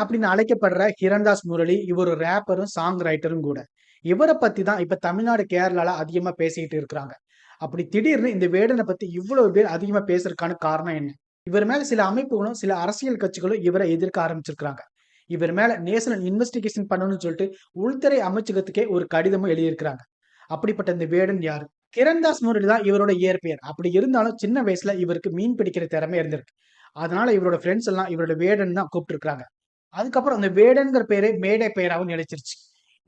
அப்படின்னு அழைக்கப்படுற ஹிரண்தாஸ் முரளி இவர் ரேப்பரும் சாங் ரைட்டரும் கூட. இவரை பத்தி தான் இப்ப தமிழ்நாடு கேரளால அதிகமா பேசிக்கிட்டு இருக்கிறாங்க. அப்படி திடீர்னு இந்த வேடனை பத்தி இவ்வளவு பேர் அதிகமா பேசுறதுக்கான காரணம் என்ன? இவர் மேல சில அமைப்புகளும் சில அரசியல் கட்சிகளும் இவரை எதிர்க்க ஆரம்பிச்சிருக்கிறாங்க. இவர் மேல நேஷனல் இன்வெஸ்டிகேஷன் பண்ணணும்னு சொல்லிட்டு உள்துறை அமைச்சகத்துக்கே ஒரு கடிதமும் எழுதியிருக்கிறாங்க. அப்படிப்பட்ட இந்த வேடன் யாரு? கிரண்தாஸ் முரளி தான் இவரோட இயற்பெயர். அப்படி இருந்தாலும் சின்ன வயசுல இவருக்கு மீன் பிடிக்கிற திறமை இருந்திருக்கு. அதனால இவரோட ஃப்ரெண்ட்ஸ் எல்லாம் இவரோட வேடன் தான் கூப்பிட்டுருக்காங்க அதுக்கப்புறம் அந்த வேடன்கிற பேரே மேடை பெயராகவும் நிலைச்சிருச்சு.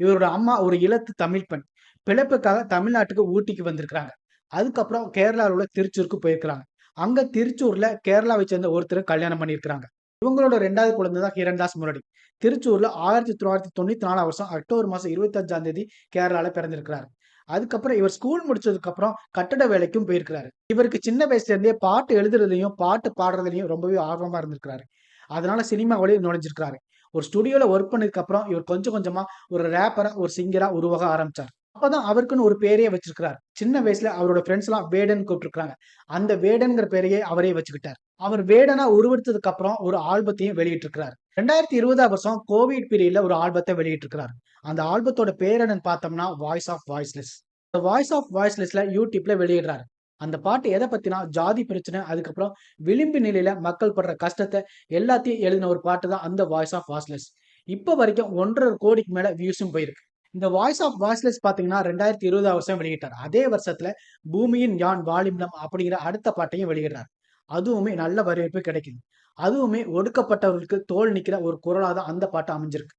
இவரோட அம்மா ஒரு இலத்து தமிழ் பெண். பிழைப்புக்காக தமிழ்நாட்டுக்கு ஊட்டிக்கு வந்திருக்கிறாங்க. அதுக்கப்புறம் கேரளாவில் உள்ள திருச்சூருக்கு போயிருக்கிறாங்க. அங்க திருச்சூர்ல கேரளாவை சேர்ந்த ஒருத்தர் கல்யாணம் பண்ணியிருக்கிறாங்க. இவங்களோட ரெண்டாவது குழந்தை தான் ஹிரண்தாஸ் முரடி திருச்சூர்ல ஆயிரத்தி தொள்ளாயிரத்தி தொண்ணூத்தி நாலாம் வருஷம் அக்டோபர் மாசம் இருபத்தி அஞ்சாம் தேதி கேரளால பிறந்திருக்கிறாரு. அதுக்கப்புறம் இவர் ஸ்கூல் முடிச்சதுக்கு அப்புறம் கட்டட வேலைக்கும் போயிருக்கிறாரு. இவருக்கு சின்ன வயசுல இருந்தே பாட்டு எழுதுறதுலையும் பாட்டு பாடுறதுலையும் ரொம்பவே ஆர்வமா இருந்திருக்கிறாரு. அதனால சினிமாவிலேயே நுழைஞ்சிருக்கிறாரு. ஒரு ஸ்டுடியோல ஒர்க் பண்ணதுக்கு அப்புறம் இவர் கொஞ்சம் கொஞ்சமா ஒரு ரேப்பரா ஒரு சிங்கரா உருவாக ஆரம்பிச்சார். அப்பதான் அவருக்குன்னு ஒரு பேரையே வச்சிருக்கிறார். சின்ன வயசுல அவரோட ஃப்ரெண்ட்ஸ் எல்லாம் வேடன் கூப்பிட்டுருக்காங்க அந்த வேடன்கிற பேரையே அவரே வச்சுக்கிட்டார். அவர் வேடனா உருவெடுத்ததுக்கு அப்புறம் ஒரு ஆல்பத்தையும் வெளியிட்டிருக்கிறார். ரெண்டாயிரத்தி இருபதாம் வருஷம் கோவிட் பீரியட்ல ஒரு ஆல்பத்தை வெளியிட்டிருக்கிறார். அந்த ஆல்பத்தோட பேர் என்னன்னு பார்த்தோம்னா வாய்ஸ் ஆஃப் வாய்ஸ்லெஸ் இந்த வாய்ஸ் ஆஃப் வாய்ஸ்லெஸ்ல யூடியூப்ல வெளியிடுறாரு. அந்த பாட்டு எதை பத்தினா ஜாதி பிரச்சனை அதுக்கப்புறம் விளிம்பு நிலையில மக்கள் படுற கஷ்டத்தை எல்லாத்தையும் எழுதின ஒரு பாட்டு தான் அந்த வாய்ஸ் ஆஃப் வாய்ஸ்லெஸ் இப்போ வரைக்கும் ஒன்றரை கோடிக்கு மேல வியூஸும் போயிருக்கு. இந்த வாய்ஸ் ஆஃப் வாய்ஸ்லெஸ் பாத்தீங்கன்னா ரெண்டாயிரத்தி இருபதாம் வருஷம் வெளியிட்டார். அதே வருஷத்துல பூமியின் யான் வாலிம்லம் அப்படிங்கிற அடுத்த பாட்டையும் வெளியிடுறார். அதுவுமே நல்ல வரவேற்பு கிடைக்குது. அதுவுமே ஒடுக்கப்பட்டவர்களுக்கு தோல் நிக்கிற ஒரு குரலா தான் அந்த பாட்டு அமைஞ்சிருக்கு.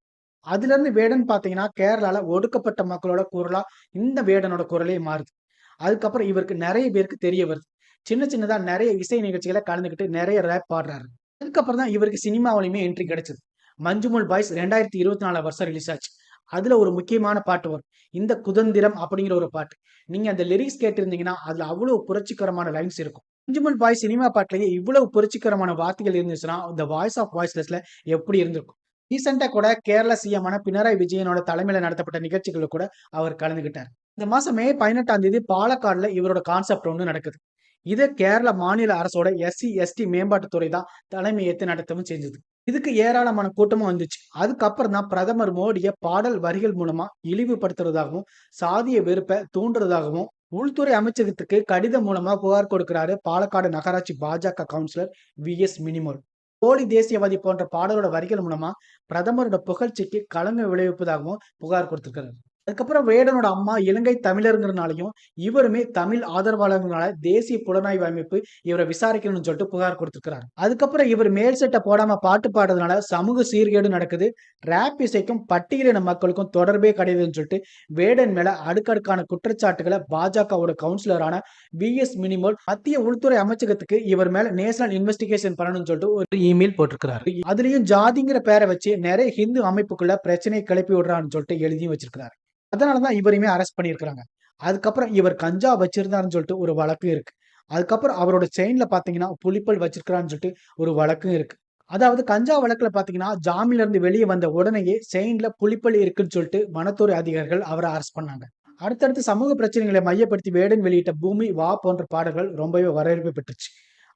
அதுல இருந்து வேடன் பாத்தீங்கன்னா கேரளால ஒடுக்கப்பட்ட மக்களோட குரலா இந்த வேடனோட குரலே மாறுது. அதுக்கப்புறம் இவருக்கு நிறைய பேருக்கு தெரிய வருது. சின்ன சின்னதாக நிறைய இசை நிகழ்ச்சிகளை கலந்துக்கிட்டு நிறைய ரேப் பாடுறாரு. அதுக்கப்புறம் தான் இவருக்கு சினிமாவிலையுமே என்ட்ரி கிடைச்சது. மஞ்சுமுல் பாய்ஸ் ரெண்டாயிரத்தி இருபத்தி நாலு வருஷம் ரிலீஸ் ஆச்சு. அதுல ஒரு முக்கியமான பாட்டு வரும். இந்த குதந்திரம் அப்படிங்கிற ஒரு பாட்டு. நீங்க அந்த லிரிக்ஸ் கேட்டிருந்தீங்கன்னா அதுல அவ்வளவு புரட்சிகரமான லைன்ஸ் இருக்கும். மஞ்சுமல் பாய் சினிமா பாட்டிலேயே இவ்வளவு புரட்சிகரமான வார்த்தைகள் இருந்துச்சுன்னா இந்த வாய்ஸ் ஆஃப் வாய்ஸ்லெஸ்ல எப்படி இருந்திருக்கும்? ரீசெண்டாக கூட கேரள சிஎமான பினராயி விஜயனோட தலைமையில் நடத்தப்பட்ட நிகழ்ச்சிகளை கூட அவர் கலந்துகிட்டார். இந்த மாதம் மே பதினெட்டாம் தேதி பாலக்காடுல இவரோட கான்செப்ட் ஒன்று நடக்குது. இது கேரள மாநில அரசோட எஸ்சி எஸ்டி மேம்பாட்டுத்துறை தான் தலைமை ஏற்று நடத்தவும் செஞ்சது. இதுக்கு ஏராளமான கூட்டமும் வந்துச்சு. அதுக்கப்புறம் தான் பிரதமர் மோடியை பாடல் வரிகள் மூலமா இழிவுபடுத்துறதாகவும் சாதிய வெறுப்பை தூண்டுறதாகவும் உள்துறை அமைச்சகத்துக்கு கடிதம் மூலமா புகார் கொடுக்கிறாரு பாலக்காடு நகராட்சி பாஜக கவுன்சிலர் வி எஸ் மினிமோல். போலி தேசியவாதி போன்ற பாடலோட வரிகள் மூலமா பிரதமரோட புகழ்ச்சிக்கு களங்க விளைவிப்பதாகவும் புகார் கொடுத்திருக்கிறார். அதுக்கப்புறம் வேடனோட அம்மா இலங்கை தமிழருங்கிறனாலையும் இவருமே தமிழ் ஆதரவாளர்களால தேசிய புலனாய்வு அமைப்பு இவரை விசாரிக்கணும்னு சொல்லிட்டு புகார் கொடுத்திருக்கிறார். அதுக்கப்புறம் இவர் மேல் சட்டை போடாம பாட்டு பாடுறதுனால சமூக சீர்கேடு நடக்குது. ரேப் இசைக்கும் பட்டியலின மக்களுக்கும் தொடர்பே கிடையாதுன்னு சொல்லிட்டு வேடன் மேல அடுக்கடுக்கான குற்றச்சாட்டுகளை பாஜகவோட கவுன்சிலரான வி எஸ் மினிமோல் மத்திய உள்துறை அமைச்சகத்துக்கு இவர் மேல நேஷனல் இன்வெஸ்டிகேஷன் பண்ணணும்னு சொல்லிட்டு ஒரு இமெயில் போட்டிருக்கிறாரு. அதுலயும் ஜாதிங்கிற பேரை வச்சு நிறைய ஹிந்து அமைப்புக்குள்ள பிரச்சனையை கிளப்பி விடுறான்னு சொல்லிட்டு எழுதியும் வச்சிருக்கிறாரு. அதனாலதான் இவரையுமே அரெஸ்ட் பண்ணியிருக்கிறாங்க. அதுக்கப்புறம் இவர் கஞ்சா வச்சிருந்தாருன்னு சொல்லிட்டு ஒரு வழக்கு இருக்கு. அதுக்கப்புறம் அவரோட செயின்ல பாத்தீங்கன்னா புலிப்பல் வச்சிருக்கிறான்னு சொல்லிட்டு ஒரு வழக்கும் இருக்கு. அதாவது கஞ்சா வழக்குல பாத்தீங்கன்னா ஜாமீன்ல இருந்து வெளியே வந்த உடனேயே செயின்ல புலிப்பல் இருக்குன்னு சொல்லிட்டு வனத்துறை அதிகாரிகள் அவரை அரெஸ்ட் பண்ணாங்க. அடுத்தடுத்து சமூக பிரச்சனைகளை மையப்படுத்தி வேடன் வெளியிட்ட பூமி வா போன்ற பாடல்கள் ரொம்பவே வரவேற்பு பெற்றுச்சு.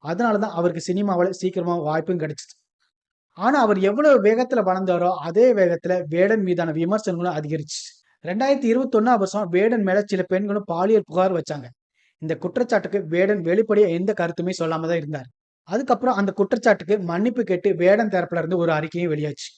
அதனாலதான் அவருக்கு சினிமாவில் சீக்கிரமா வாய்ப்பும் கிடைச்சிச்சு. ஆனா அவர் எவ்வளவு வேகத்துல வளர்ந்தாரோ அதே வேகத்துல வேடன் மீதான விமர்சனங்களும் அதிகரிச்சு ரெண்டாயிரத்தி இருபத்தொன்னா வருஷம் வேடன் மேல சில பெண்களும் பாலியல் புகார் வச்சாங்க. இந்த குற்றச்சாட்டுக்கு வேடன் வெளிப்படையாக எந்த கருத்துமே சொல்லாம தான் இருந்தார். அதுக்கப்புறம் அந்த குற்றச்சாட்டுக்கு மன்னிப்பு கேட்டு வேடன் தரப்புல இருந்து ஒரு அறிக்கையும் வெளியாச்சு.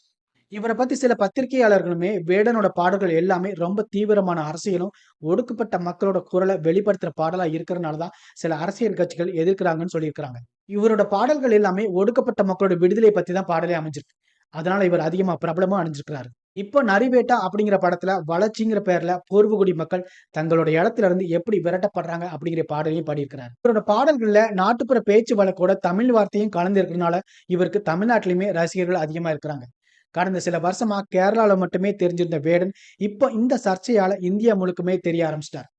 இவரை பத்தி சில பத்திரிகையாளர்களுமே வேடனோட பாடல்கள் எல்லாமே ரொம்ப தீவிரமான அரசியலும் ஒடுக்கப்பட்ட மக்களோட குரலை வெளிப்படுத்துற பாடலா இருக்கிறனாலதான் சில அரசியல் கட்சிகள் எதிர்க்கிறாங்கன்னு சொல்லியிருக்கிறாங்க. இவரோட பாடல்கள் எல்லாமே ஒடுக்கப்பட்ட மக்களோட விடுதலை பத்தி தான் பாடலே அமைஞ்சிருக்கு. அதனால இவர் அதிகமா பிரபலமா அணிஞ்சிருக்கிறாரு. இப்போ நரிவேட்டா அப்படிங்கிற படத்துல வளர்ச்சிங்கிற பேர்ல பூர்வகுடி மக்கள் தங்களோட இடத்துல இருந்து எப்படி விரட்டப்படுறாங்க அப்படிங்கிற பாடலையும் பாடியிருக்கிறார். இவரோட பாடல்கள்ல நாட்டுப்புற பேச்சு வழக்கோட தமிழ் வார்த்தையும் கலந்து இருக்கிறதுனால இவருக்கு தமிழ்நாட்டிலுமே ரசிகர்கள் அதிகமா இருக்கிறாங்க. கடந்த சில வருஷமா கேரளாவில் மட்டுமே தெரிஞ்சிருந்த வேடன் இப்போ இந்த சர்ச்சையால இந்தியா முழுக்குமே தெரிய ஆரம்பிச்சிட்டார்.